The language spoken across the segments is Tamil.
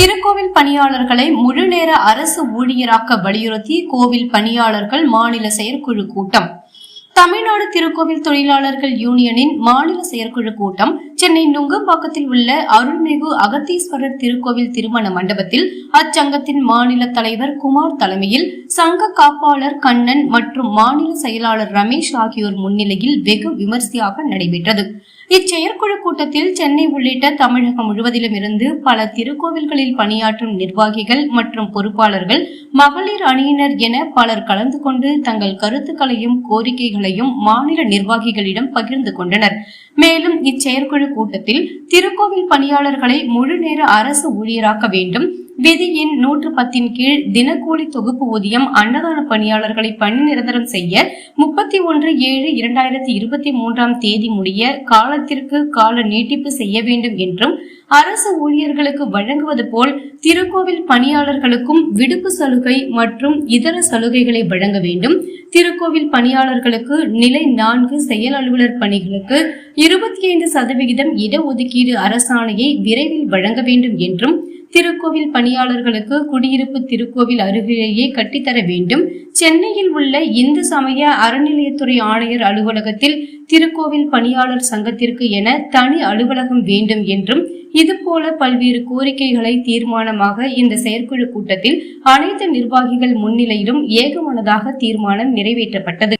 திருக்கோவில் பணியாளர்களை முழு நேர அரசு ஊழியராக்க வலியுறுத்தி கோவில் பணியாளர்கள் மாநில செயற்குழு கூட்டம். தமிழ்நாடு திருக்கோவில் தொழிலாளர்கள் யூனியனின் மாநில செயற்குழு கூட்டம் சென்னை நுங்கம்பாக்கத்தில் உள்ள அருள்மிகு அகத்தீஸ்வரர் திருக்கோவில் திருமண மண்டபத்தில் அச்சங்கத்தின் மாநில தலைவர் குமார் தலைமையில் சங்க காப்பாளர் கண்ணன் மற்றும் மாநில செயலாளர் ரமேஷ் ஆகியோர் முன்னிலையில் வெகு விமர்சையாக நடைபெற்றது. இச்செயற்குழு கூட்டத்தில் சென்னை உள்ளிட்ட தமிழகம் முழுவதிலும் இருந்து பல திருக்கோவில்களில் பணியாற்றும் நிர்வாகிகள் மற்றும் பொறுப்பாளர்கள் மகளிர் அணியினர் என பலர் கலந்து கொண்டு தங்கள் கருத்துக்களையும் கோரிக்கைகளையும் மாநில நிர்வாகிகளிடம் பகிர்ந்து கொண்டனர். மேலும் இச்செயற்குழு கூட்டத்தில் திருக்கோவில் பணியாளர்களை முழு நேர அரசு ஊழியராக்க வேண்டும். விதியின் நூற்று பத்தின் கீழ் தினக்கூலி தொகுப்பு ஊதியம் அன்னதான பணியாளர்களை பணி நிரந்தரம் செய்ய முப்பத்தி ஒன்று ஏழு இரண்டாயிரத்தி இருபத்தி மூன்றாம் தேதி முடிய காலத்திற்கு கால நீட்டிப்பு செய்ய வேண்டும் என்றும் அரசு ஊழியர்களுக்கு வழங்குவது போல் திருக்கோவில் பணியாளர்களுக்கும் விடுப்பு சலுகை மற்றும் இதர சலுகைகளை வழங்க வேண்டும். திருக்கோவில் பணியாளர்களுக்கு நிலை நான்கு செயல் அலுவலர் பணிகளுக்கு இருபத்தி ஐந்து சதவிகிதம் இடஒதுக்கீடு அரசாணையை விரைவில் வழங்க வேண்டும் என்றும் திருக்கோவில் பணியாளர்களுக்கு குடியிருப்பு திருக்கோவில் அருகிலேயே கட்டித்தர வேண்டும். சென்னையில் உள்ள இந்து சமய அறநிலையத்துறை ஆணையர் அலுவலகத்தில் திருக்கோவில் பணியாளர் சங்கத்திற்கு என தனி அலுவலகம் வேண்டும் என்றும் இதுபோல பல்வேறு கோரிக்கைகளை தீர்மானமாக இந்த செயற்குழு கூட்டத்தில் அனைத்து நிர்வாகிகள் முன்னிலையிலும் ஏகமனதாக தீர்மானம் நிறைவேற்றப்பட்டது.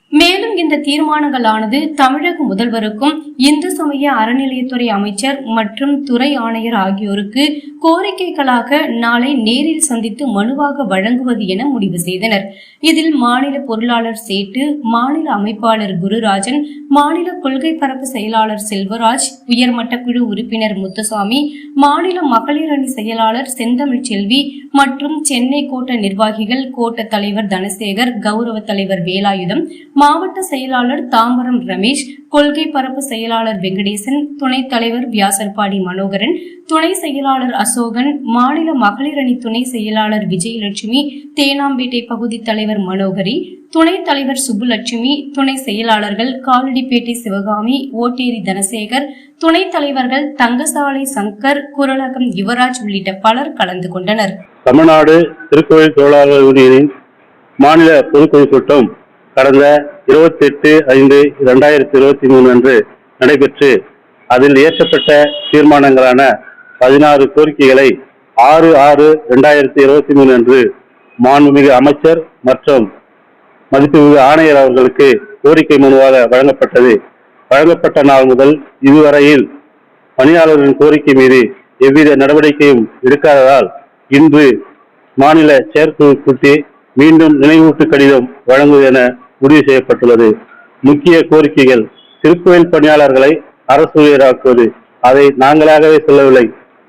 மேலும் இந்த தீர்மானங்களானது தமிழக முதல்வருக்கும் இந்து சமய அறநிலையத்துறை அமைச்சர் மற்றும் துறை ஆணையர் ஆகியோருக்கு கோரிக்கைகளாக நாளை நேரில் சந்தித்து மனுவாக வழங்குவது என முடிவு செய்தனர். இதில் மாநில பொருளாளர் சேட்டு மாநில அமைப்பாளர் குருராஜன் மாநில கொள்கை பரப்பு செயலாளர் செல்வராஜ் உயர்மட்ட குழு உறுப்பினர் முத்துசாமி மாநில மகளிர் அணி செயலாளர் செந்தமிழ் செல்வி மற்றும் சென்னை கோட்ட நிர்வாகிகள் கோட்ட தலைவர் தனசேகர் கௌரவ தலைவர் வேலாயுதம் மாவட்ட செயலாளர் தாம்பரம் ரமேஷ் கொள்கை பரப்பு செயலாளர் வெங்கடேசன் துணைத் தலைவர் வியாசர்பாடி மனோகரன் துணை செயலாளர் அசோகன் மாநில மகளிர் அணி துணை செயலாளர் விஜயலட்சுமி தேனாம்பேட்டை பகுதி தலைவர் மனோகரி துணைத் தலைவர் சுப்புலட்சுமி துணை செயலாளர்கள் காலடிப்பேட்டை சிவகாமி ஓட்டேரி தனசேகர் துணைத் தலைவர்கள் தங்கசாலை சங்கர் குரலகம் யுவராஜ் உள்ளிட்ட பலர் கலந்து கொண்டனர். தமிழ்நாடு திருக்கோயில் தொழிலாளர் யூனியனின் மாநில பொதுக்குழு கூட்டம் கடந்த இருபத்தி எட்டு ஐந்து இரண்டாயிரத்தி இருபத்தி மூணு அன்று நடைபெற்று அதில் இயற்றப்பட்ட தீர்மானங்களான பதினாறு கோரிக்கைகளை ஆறு ஆறு இரண்டாயிரத்தி இருபத்தி மூணு அன்று மாண்புமிகு அமைச்சர் மற்றும் மதிப்புமிகு ஆணையர் அவர்களுக்கு கோரிக்கை மனுவாக வழங்கப்பட்டது. வழங்கப்பட்ட நாள் முதல் இதுவரையில் பணியாளர்களின் கோரிக்கை மீது எவ்வித நடவடிக்கையும் எடுக்காததால் இன்று மாநில செயற்குழு கூட்டி மீண்டும் நினைவூட்டு கடிதம் வழங்குவது என முடிவு செய்யப்பட்டுள்ளது. முக்கிய கோரிக்கைகள் திருக்கோயில் பணியாளர்களை அரசு ஊழியராக்குவது அதை நாங்களாகவே சொல்லவில்லை.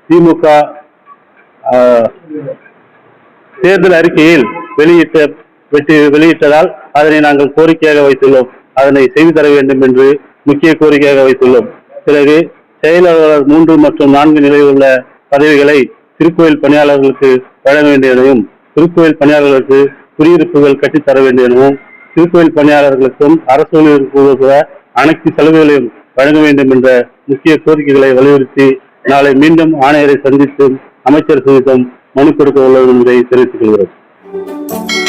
திமுக தேர்தல் அறிக்கையில் வெளியிட்ட வெற்றி வெளியிட்டதால் அதனை நாங்கள் கோரிக்கையாக வைத்துள்ளோம். அதனை செய்து தர வேண்டும் என்று முக்கிய கோரிக்கையாக வைத்துள்ளோம். பிறகு செயலாளர் மூன்று மற்றும் நான்கு நிலையில் உள்ள பதவிகளை திருக்கோயில் பணியாளர்களுக்கு வழங்க வேண்டும் எனவும் திருக்கோயில் பணியாளர்களுக்கு குடியிருப்புகள் கட்டித்தர வேண்டும் எனவும் திருக்கோயில் பணியாளர்களுக்கும் அரசு ஊழியர்களுக்கு அனைத்து சலுகைகளையும் வழங்க வேண்டும் என்ற முக்கிய கோரிக்கைகளை வலியுறுத்தி நாளை மீண்டும் ஆணையரை சந்தித்தும் அமைச்சர் சந்தித்தும் மனு கொடுக்க உள்ளது என்பதை தெரிவித்துக் கொள்கிறோம்.